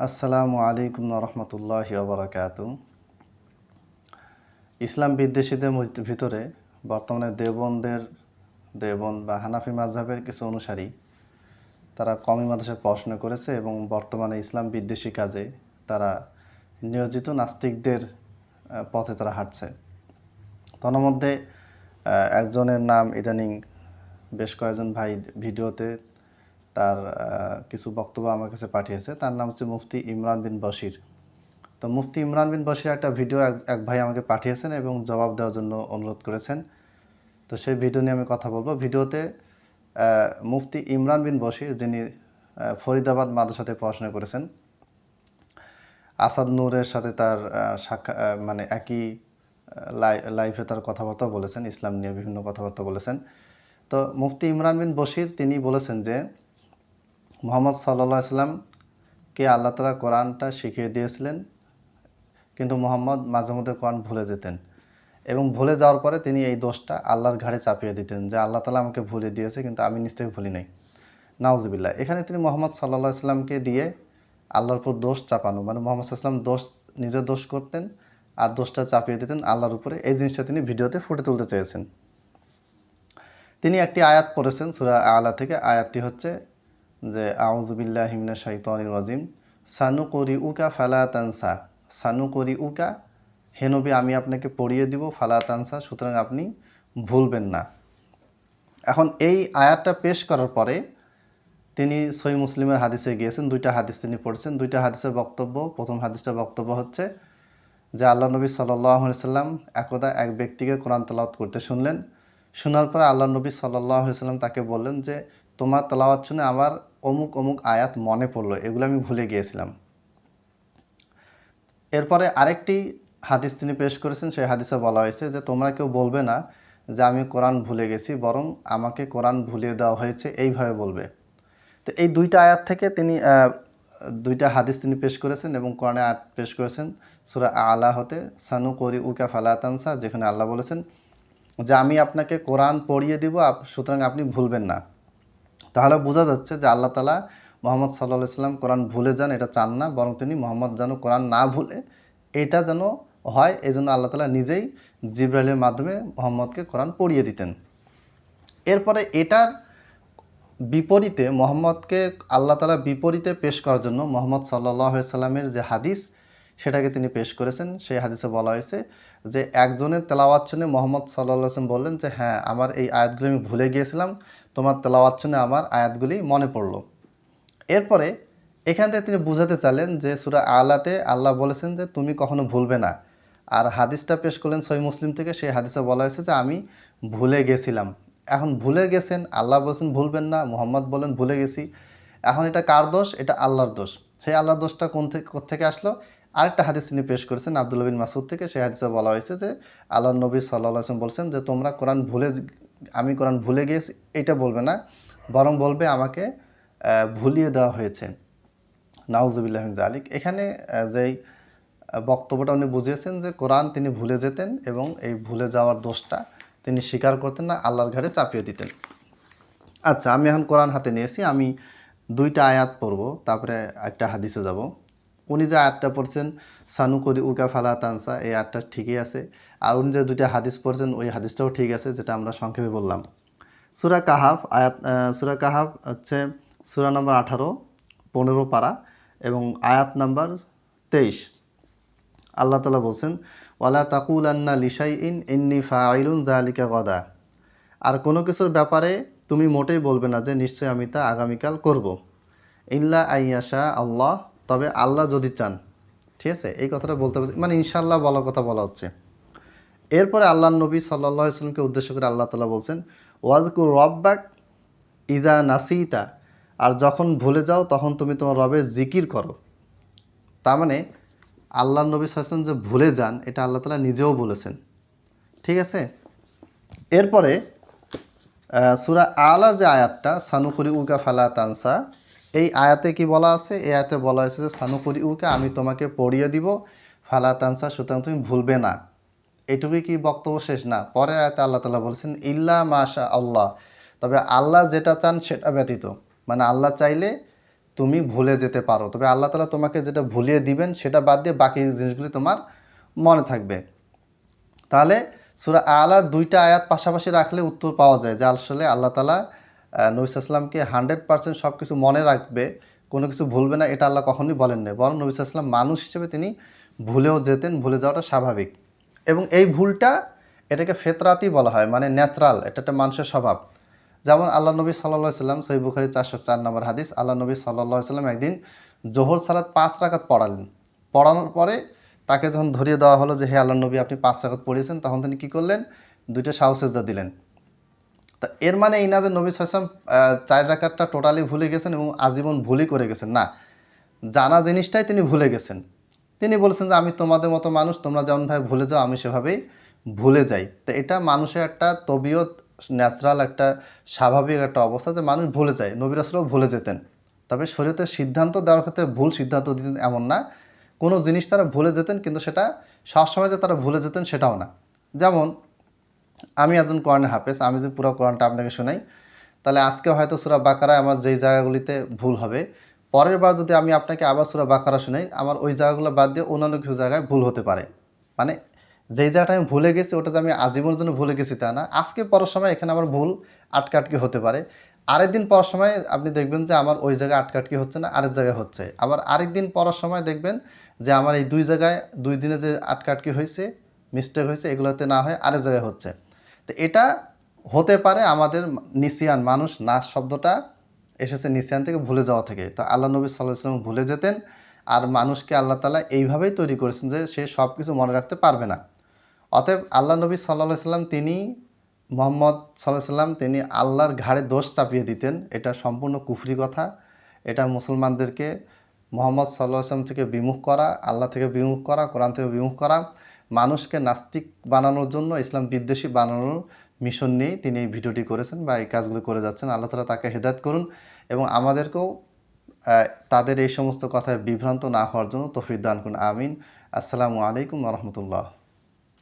আসসালামু আলাইকুম রহমতুল্লাহ বারাকাতু ইসলাম বিদ্বেষীদের ভিতরে বর্তমানে দেবনদের দেবন বা হানাফি মাযহাবের কিছু অনুসারী তারা কমি মাদ্রাসায় পড়াশোনা করেছে এবং বর্তমানে ইসলাম বিদ্বেষী কাজে তারা নিয়োজিত নাস্তিকদের পথে তারা হাঁটছে। তন্মধ্যে একজনের নাম ইদানিং বেশ কয়েকজন ভাই ভিডিওতে তার কিছু বক্তব্য আমার কাছে পাঠিয়েছে। তার নাম হচ্ছে মুফতি ইমরান বিন বশির। তো মুফতি ইমরান বিন বশির একটা ভিডিও এক- ভাই আমাকে পাঠিয়েছেন এবং জবাব দেওয়ার জন্য অনুরোধ করেছেন। তো সেই ভিডিও নিয়ে আমি কথা বলব। ভিডিওতে মুফতি ইমরান বিন বশির, যিনি ফরিদাবাদ মাদ্রাসাতে পড়াশোনা করেছেন, আসাদ নূরের সাথে তার সাক্ষা মানে একই লাইফে তার কথাবার্তা বলেছেন। ইসলাম নিয়ে বিভিন্ন কথাবার্তা বলেছেন। তো মুফতি ইমরান বিন বশির, তিনি বলেছেন যে মোহাম্মদ সাল্লাহ সাল্লামকে আল্লাহ তালা কোরআনটা শিখিয়ে দিয়েছিলেন, কিন্তু মোহাম্মদ মাঝে মধ্যে কোরআন ভুলে যেতেন। এবং ভুলে যাওয়ার পরে তিনি এই দোষটা আল্লাহর ঘাড়ে চাপিয়ে দিতেন যে আল্লাহ তালা আমাকে ভুলে দিয়েছে, কিন্তু আমি নিজ থেকে ভুলি নাই। নাউজবিল্লা এখানে তিনি মোহাম্মদ সাল্লাহ ইসলামকে দিয়ে আল্লাহর উপর দোষ চাপানো মানে মোহাম্মদ সাল্লাম দোষ, নিজে দোষ করতেন আর দোষটা চাপিয়ে দিতেন আল্লাহর উপরে। এই জিনিসটা তিনি ভিডিওতে ফুটে তুলতে চেয়েছেন। তিনি একটি আয়াত পড়েছেন সুরা আলা থেকে। আয়াতটি হচ্ছে যে আউজুবিল্লাহ হিমনা শাইতানির রাজিম। সানু করি উকা ফালা তানসা। সানু করি উকা হেনবি আমি আপনাকে পড়িয়ে দিব, ফালা তানসা, সুতরাং আপনি ভুলবেন না। এখন এই আয়াতটা পেশ করার পরে তিনি সই মুসলিমের হাদিসে গিয়েছেন, দুইটা হাদিস তিনি পড়ছেন। দুইটা হাদিসের বক্তব্য, প্রথম হাদিসটা বক্তব্য হচ্ছে যে, আল্লাহ নবী সাল্লাম একদা এক ব্যক্তিকে কোরআন তেলাওয়াত করতে শুনলেন। শোনার পরে আল্লাহ নবী সাল্লাম তাকে বললেন যে, তোমার তেলাওয়াত শুনে আমার অমুক অমুক আয়াত মনে পড়ল, এগুলো আমি ভুলে গিয়েছিলাম। এরপরে আরেকটি হাদিস তিনি পেশ করেছেন, সেই হাদিসে বলা হয়েছে যে, তোমরা কেউ বলবে না যে আমি কোরআন ভুলে গেছি, বরং আমাকে কোরআন ভুলিয়ে দেওয়া হয়েছে, এইভাবে বলবে। তো এই দুইটা আয়াত থেকে তিনি দুইটা হাদিস তিনি পেশ করেছেন এবং কোরআনে আয়াত পেশ করেছেন, সুরা আলা হতে সানু করি উকা ফালাতানসা যেখানে আল্লাহ বলেছেন যে, আমি আপনাকে কোরআন পড়িয়ে দিব সুতরাং আপনি ভুলবেন না। তাহলে বোঝা যাচ্ছে যে আল্লাহ তালা মোহাম্মদ সাল্লাহ সাল্লাম কোরআন ভুলে যান, এটা চান না, বরং তিনি মোহাম্মদ যেন কোরআন না ভুলে, এটা যেন হয় এই জন্য আল্লাহ তালা নিজেই জিব্রাইলের মাধ্যমে মোহাম্মদকে কোরআন পড়িয়ে দিতেন। এরপরে এটার বিপরীতে মোহাম্মদকে, আল্লাহ তালা বিপরীতে পেশ করার জন্য মোহাম্মদ সাল্লাহ সাল্লামের যে হাদিস, সেটাকে তিনি পেশ করেছেন। সেই হাদিসে বলা হয়েছে যে, একজনের তেলাওয়াত শুনে মোহাম্মদ সাল্লাহ আসলাম বললেন যে হ্যাঁ আমার এই আয়াতগুলি আমি ভুলে গিয়েছিলাম তোমার তেলাওয়াত শুনে আমার আয়াতগুলি মনে পড়ল। এরপরে এখান থেকে তিনি বুঝাতে চাইলেন যে সুরা আলাতে আল্লাহ বলেছেন যে তুমি কখনো ভুলবে না। আর হাদিসটা পেশ করলেন সহি মুসলিম থেকে, সেই হাদিসে বলা হয়েছে যে আমি ভুলে গেছিলাম। এখন ভুলে গেছেন, আল্লাহ বলছেন ভুলবেন না, মোহাম্মদ বলেন ভুলে গেছি। এখন এটা কার দোষ? এটা আল্লাহর দোষ। সেই আল্লাহর দোষটা কোন থেকে থেকে আসলো? আরেকটা হাদিস তিনি পেশ করেছেন, আব্দুল বিন মাসুদ থেকে, সেই হাদিসে বলা হয়েছে যে আল্লাহ নবী সাল্লাহ আসলাম বলছেন যে তোমরা কোরআন ভুলে আমি কোরআন ভুলে গিয়েছি, এটা বলবে না, বরং বলবে আমাকে ভুলিয়ে দেওয়া হয়েছে। নাউজুবিল্লাহিন জালিক এখানে যেই বক্তব্যটা উনি বুঝিয়েছেন যে কোরআন তিনি ভুলে যেতেন এবং এই ভুলে যাওয়ার দোষটা তিনি স্বীকার করতেন না, আল্লাহর ঘাড়ে চাপিয়ে দিতেন। আচ্ছা আমি এখন কোরআন হাতে নিয়েছি, আমি দুইটা আয়াত পড়ব, তারপরে একটা হাদিসে যাব। উনি যে আটটা পড়ছেন, সানু করি উকা ফালা তানসা এই আটটা ঠিকই আছে। আর উনি যে দুইটা হাদিস পড়ছেন, ওই হাদিসটাও ঠিক আছে, যেটা আমরা সংক্ষেপে বললাম। সুরা কাহাফ, আয়াত সুরা কাহাফ হচ্ছে সুরা নম্বর আঠারো, পনেরো পারা, এবং আয়াত নাম্বার তেইশ। আল্লাহ তালা বলছেন, ওয়ালা তাকুল আন্না লিসাই ইন ইন্নি ফাইলুন জালিকা গদা আর কোনো কিছুর ব্যাপারে তুমি মোটেই বলবে না যে নিশ্চয়ই আমি তা আগামীকাল করব। ইল্লা আইয়াশা আল্লাহ তবে আল্লাহ যদি চান, ঠিক আছে? এই কথাটা বলতে হবে। মানে ইনশাল্লাহ বলার কথা বলা হচ্ছে। এরপরে আল্লাহ নবী সাল্লাহ ইসলামকে উদ্দেশ্য করে আল্লাহ তালা বলছেন, ওয়াজকুর রব্বাক ইজা নাসিতা। আর যখন ভুলে যাও, তখন তুমি তোমার রবের জিকির করো। তার মানে আল্লাহ নবী সাল্লাম যে ভুলে যান, এটা আল্লাহ তালা নিজেও বলেছেন। ঠিক আছে? এরপরে সুরা আলার যে আয়াতটা সানুকুরি উকা ফালা তানসা। এই আয়াতে কি বলা আছে? এই আয়াতে বলা হয়েছে যে সানুকুরি উকে আমি তোমাকে পড়িয়ে দিব। ফালা তানসা, সুতরাং তুমি ভুলবে না। এটুকুই কি বক্তব্য শেষ? না, পরে আয়াতে আল্লাহ তালা বলেছেন, ইল্লা মাশা আল্লাহ তবে আল্লাহ যেটা চান সেটা ব্যতীত। মানে আল্লাহ চাইলে তুমি ভুলে যেতে পারো। তবে আল্লাহ তালা তোমাকে যেটা ভুলিয়ে দিবেন, সেটা বাদ দিয়ে বাকি জিনিসগুলি তোমার মনে থাকবে। তাহলে সুরা আলার দুইটা আয়াত পাশাপাশি রাখলে উত্তর পাওয়া যায় যে আসলে আল্লাহ তালা নবিসাল্লামকে হান্ড্রেড পার্সেন্ট সব কিছু মনে রাখবে, কোনো কিছু ভুলবে না, এটা আল্লাহ কখনোই বলেন না বরং নবিসাল্লাম মানুষ হিসেবে তিনি ভুলেও যেতেন, ভুলে যাওয়াটা স্বাভাবিক। এবং এই ভুলটা এটাকে ফেতরাতি বলা হয় মানে ন্যাচারাল, এটা একটা মানুষের স্বভাব। যেমন আল্লাহ নবী সাল্লাহ সাল্লাম সই বুখারি চারশো চার নম্বর হাদিস, আল্লাহ নবী সাল্লাহ সাল্লাম একদিন জোহর সালাদ পাঁচ রাকাত পড়ালেন। পড়ানোর পরে তাকে যখন ধরিয়ে দেওয়া হলো যে, হে আল্লাহ নবী, আপনি পাঁচ রাকাত পড়িয়েছেন, তখন তিনি কী করলেন? দুইটা সাহসেজা দিলেন। এর মানে এই না যে নবী সাল্লাম চার রাকাতটা টোটালি ভুলে গেছেন এবং আজীবন ভুলই করে গেছেন। না, জানা জিনিসটাই তিনি ভুলে গেছেন। তিনি বলেছেন যে, আমি তোমাদের মতো মানুষ, তোমরা যেমনভাবে ভুলে যাও, আমি সেভাবেই ভুলে যাই। তো এটা মানুষের একটা তবিয়ত ন্যাচারাল একটা, স্বাভাবিক একটা অবস্থা যে মানুষ ভুলে যায়। নবীর আসলেও ভুলে যেতেন। তবে শরীয়তের সিদ্ধান্ত দেওয়ার ক্ষেত্রে ভুল সিদ্ধান্ত দিতেন এমন না। কোনো জিনিস তারা ভুলে যেতেন, কিন্তু সেটা সবসময় যে তারা ভুলে যেতেন সেটাও না। যেমন আমি একজন কোরআনে হাফেজ, আমি যদি পুরো কোরআনটা আপনাকে শোনাই, তাহলে আজকে হয়তো সুরা বাকারায় আমার যেই জায়গাগুলিতে ভুল হবে। পরের বার যদি আমি আপনাকে আবার সুরা বাকারা শোনাই, আমার ওই জায়গাগুলো বাদ দিয়ে অন্যান্য কিছু জায়গায় ভুল হতে পারে। মানে যেই জায়গাটা আমি ভুলে গেছি, ওটা যে আমি আজীবনের জন্য ভুলে গেছি তা না। আজকে পড়ার সময় এখানে আমার ভুল আটকে আটকে হতে পারে। আরেক দিন পড়ার সময় আপনি দেখবেন যে আমার ওই জায়গায় আটকে আটকে হচ্ছে না, আরেক জায়গায় হচ্ছে। আবার আরেক দিন পড়ার সময় দেখবেন যে আমার এই দুই জায়গায় দুই দিনে যে আটকে আটকে হয়েছে মিস্টেক হয়েছে, এগুলোতে না হয় আরেক জায়গায় হচ্ছে। তো এটা হতে পারে আমাদের নিসিয়ান মানুষ, নাচ শব্দটা এসেছে নিসিয়ান থেকে ভুলে যাওয়া থেকে। তো আল্লাহ নবী সাল্লাহ ইসলাম ভুলে যেতেন আর মানুষকে আল্লাহ তালা এইভাবেই তৈরি করেছেন যে সে সব কিছু মনে রাখতে পারবে না। অতএব আল্লাহ নবী সাল্লাহ সাল্লাম তিনি মোহাম্মদ সাল্লাহ সাল্লাম তিনি আল্লাহর ঘাড়ে দোষ চাপিয়ে দিতেন। এটা সম্পূর্ণ কুফরি কথা। এটা মুসলমানদেরকে মোহাম্মদ সাল্লাহ আসলাম থেকে বিমুখ করা, আল্লাহ থেকে বিমুখ করা, কোরআন থেকে বিমুখ করা। মানুষকে নাস্তিক বানানোর জন্য, ইসলাম বিদ্বেষী বানানোর মিশন নিয়েই তিনি এই ভিডিওটি করেছেন বা এই কাজগুলো করে যাচ্ছেন। আল্লাহ তালা তাকে হেদায়ত করুন এবং আমাদেরকেও তাদের এই সমস্ত কথায় বিভ্রান্ত না হওয়ার জন্য তফিক দান করুন। আমিন। আসসালামু আলাইকুম রহমতুল্লাহ।